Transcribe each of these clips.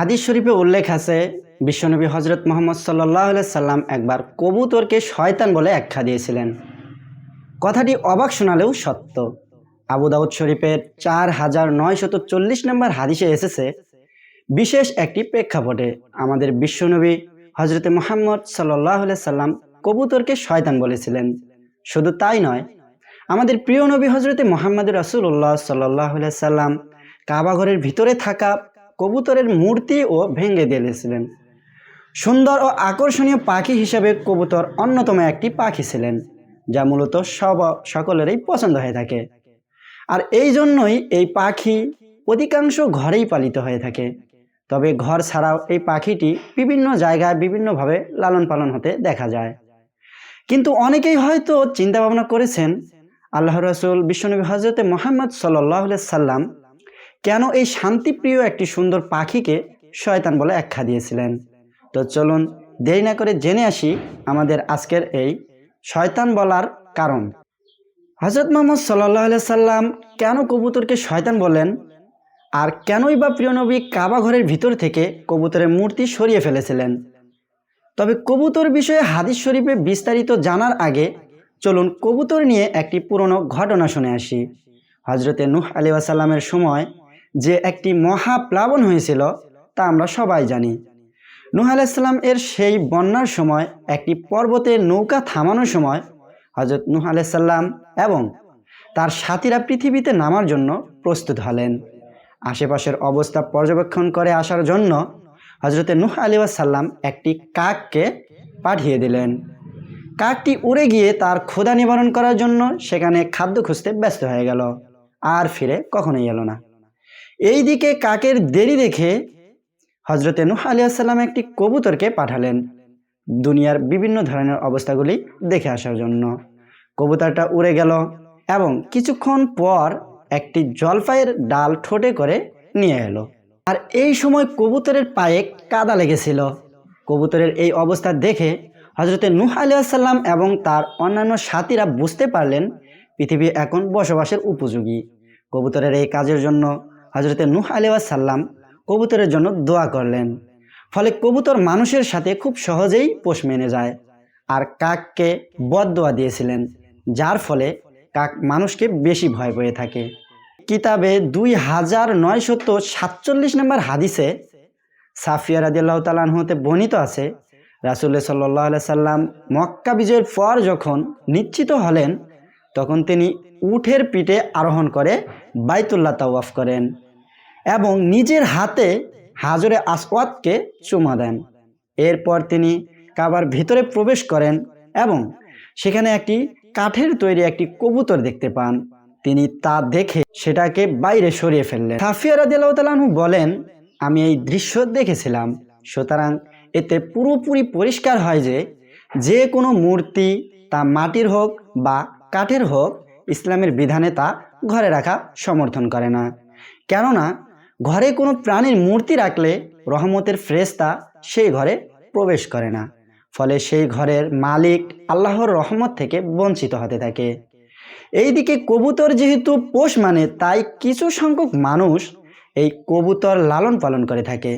হাদিস শরীফে উল্লেখ আছে, বিশ্বনবী হজরত মোহাম্মদ সাল্লাহ সাল্লাম একবার কবুতরকে শয়তান বলে আখ্যা দিয়েছিলেন। কথাটি অবাক শোনালেও সত্য। আবু দাউদ শরীফের চার হাজার নয়শত চল্লিশ নম্বর হাদিসে এসেছে, বিশেষ একটি প্রেক্ষাপটে আমাদের বিশ্বনবী হজরতে মোহাম্মদ সাল্লাহ সাল্লাম কবুতরকে শয়তান বলেছিলেন। শুধু তাই নয়, আমাদের প্রিয় নবী হজরতে মোহাম্মদ রাসুল্লাহ সাল্লাহ সাল্লাম কাবাঘরের ভিতরে থাকা কবুতরের মূর্তিও ভেঙে দিয়েছিলেন। সুন্দর ও আকর্ষণীয় পাখি হিসেবে কবুতর অন্যতম একটি পাখি ছিলেন, যা মূলত সব সকলেরই পছন্দ হয়ে থাকে। আর এই জন্যই এই পাখি অধিকাংশ ঘরেই পালিত হয়ে থাকে। তবে ঘর ছাড়াও এই পাখিটি বিভিন্ন জায়গায় বিভিন্নভাবে লালন পালন হতে দেখা যায়। কিন্তু অনেকেই হয়তো চিন্তা ভাবনা করেছেন আল্লাহ রসুল, বিশ্বনবী হজরতে মোহাম্মদ সাল্লাহ সাল্লাম কেন এই শান্তিপ্রিয় একটি সুন্দর পাখিকে শয়তান বলে আখ্যা দিয়েছিলেন? তো চলুন দেরি না করে জেনে আসি আমাদের আজকের এই শয়তান বলার কারণ। হজরত মোহাম্মদ সাল্লাহ সাল্লাম কেন কবুতরকে শয়তান বলেন আর কেনই বা প্রিয় নবী কাবা ঘরের ভিতর থেকে কবুতরের মূর্তি সরিয়ে ফেলেছিলেন? তবে কবুতর বিষয়ে হাদিস শরীফে বিস্তারিত জানার আগে চলুন কবুতর নিয়ে একটি পুরনো ঘটনা শুনে আসি। হজরতে নুহ আলী সময় যে একটি মহাপ্লাবন হয়েছিল, তা আমরা সবাই জানি। নুহ আলাইসাল্লাম এর সেই বন্যার সময়, একটি পর্বতে নৌকা থামানোর সময় হজরত নুহ আলাইসাল্লাম এবং তার সাথীরা পৃথিবীতে নামার জন্য প্রস্তুত হলেন। আশেপাশের অবস্থা পর্যবেক্ষণ করে আসার জন্য হজরতে নুহ আলী সাল্লাম একটি কাককে পাঠিয়ে দিলেন। কাকটি উড়ে গিয়ে তার ক্ষুধা নিবারণ করার জন্য সেখানে খাদ্য খুঁজতে ব্যস্ত হয়ে গেল, আর ফিরে কখনোই এলো না। এই দিকে কাকের দেরি দেখে হজরতে নুহ আলী আসসালাম একটি কবুতরকে পাঠালেন দুনিয়ার বিভিন্ন ধরনের অবস্থাগুলি দেখে আসার জন্য। কবুতরটা উড়ে গেল এবং কিছুক্ষণ পর একটি জলপাইয়ের ডাল ঠোঁটে করে নিয়ে এলো। আর এই সময় কবুতরের পায়ে কাদা লেগেছিল। কবুতরের এই অবস্থা দেখে হজরতে নুহ আলী আসাল্লাম এবং তার অন্যান্য সাথীরা বুঝতে পারলেন পৃথিবী এখন বসবাসের উপযোগী। কবুতরের এই কাজের জন্য হজরতে নুহ আলী সাল্লাম কবুতরের জন্য দোয়া করলেন। ফলে কবুতর মানুষের সাথে খুব সহজেই পোষ মেনে যায়। আর কাককে বদ দোয়া দিয়েছিলেন, যার ফলে কাক মানুষকে বেশি ভয় পেয়ে থাকে। কিতাবে দুই হাজার নয়শত সাতচল্লিশ নম্বর হাদিসে সাফিয়া রাদিল্লাহ তালাহতে বর্ণিত আছে রাসুল্লাহ সাল্লাহ সাল্লাম মক্কা বিজয়ের পর যখন নিশ্চিত হলেন তখন তিনি উঠের পিঠে আরোহণ করে বাইতুল্লাহ তাওয়াফ করেন এবং নিজের হাতে হাজরে আসওয়াদকে চুমা দেন। এরপর তিনি কাবার ভিতরে প্রবেশ করেন এবং সেখানে একটি কাঠের তৈরি একটি কবুতর দেখতে পান। তিনি তা দেখে সেটাকে বাইরে সরিয়ে ফেললেন। সাফিয়া রাদিয়াল্লাহু বলেন, আমি এই দৃশ্য দেখেছিলাম। সুতরাং এতে পুরোপুরি পরিষ্কার হয় যে যে কোনো মূর্তি তা মাটির হোক বা কাঠের হোক, ইসলামের বিধানে তা ঘরে রাখা সমর্থন করে না। কেননা, ঘরে কোনো প্রাণীর মূর্তি রাখলে রহমতের ফ্রেস্তা সেই ঘরে প্রবেশ করে না। ফলে সেই ঘরের মালিক আল্লাহর রহমত থেকে বঞ্চিত হতে থাকে। এইদিকে কবুতর যেহেতু পোষ মানে তাই কিছু সংখ্যক মানুষ এই কবুতর লালন পালন করে থাকে,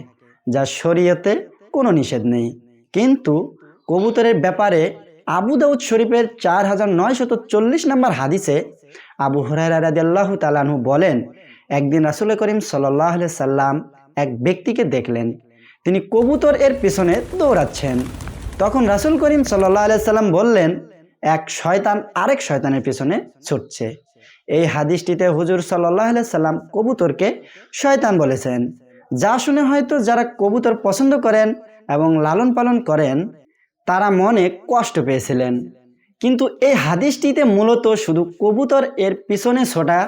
যা শরীয়তে কোনো নিষেধ নেই। কিন্তু কবুতরের ব্যাপারে আবু দাউদ শরীফের চার হাজার নয়শত চল্লিশ নম্বর হাদিসে আবু হরাইরা রাদিয়াল্লাহ তালানহু বলেন, একদিন রাসুল করিম সাল্লাহ সাল্লাম এক ব্যক্তিকে দেখলেন। তিনি কবুতর এর পিছনে দৌড়াচ্ছেন। তখন রাসুল করিম সাল্লাহ সাল্লাম বললেন, এক শয়তান আরেক শয়তানের পিছনে ছুটছে। এই হাদিসটিতে হুজুর সাল্লাহ সাল্লাম কবুতরকে শয়তান বলেছেন। যা শুনে হয়তো যারা কবুতর পছন্দ করেন এবং লালন পালন করেন তারা মনে কষ্ট পেয়েছিলেন। কিন্তু এই হাদিসটিতে মূলত শুধু কবুতর এর পিছনে ছোটা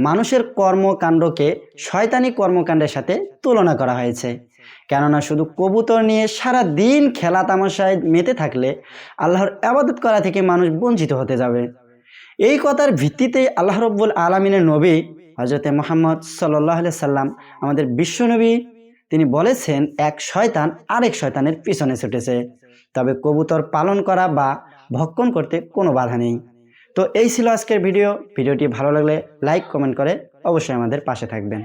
মানুষের কর্মকাণ্ডকে শয়তানি কর্মকাণ্ডের সাথে তুলনা করা হয়েছে। কেননা শুধু কবুতর নিয়ে সারা দিন খেলা তামাশায় মেতে থাকলে আল্লাহর আবাদত করা থেকে মানুষ বঞ্চিত হতে যাবে। এই কথার ভিত্তিতে আল্লাহ রব্বুল আলমিনের নবী হজরতে মোহাম্মদ সাল্লাহ সাল্লাম আমাদের বিশ্বনবী তিনি বলেছেন, এক শয়তান আরেক শয়তানের পিছনে ছুটেছে। তবে কবুতর পালন করা বা ভক্ষণ করতে কোনো বাধা নেই। তো এই ছিল আজকের ভিডিও। ভিডিওটি ভালো লাগলে লাইক, কমেন্ট করে অবশ্যই আমাদের পাশে থাকবেন।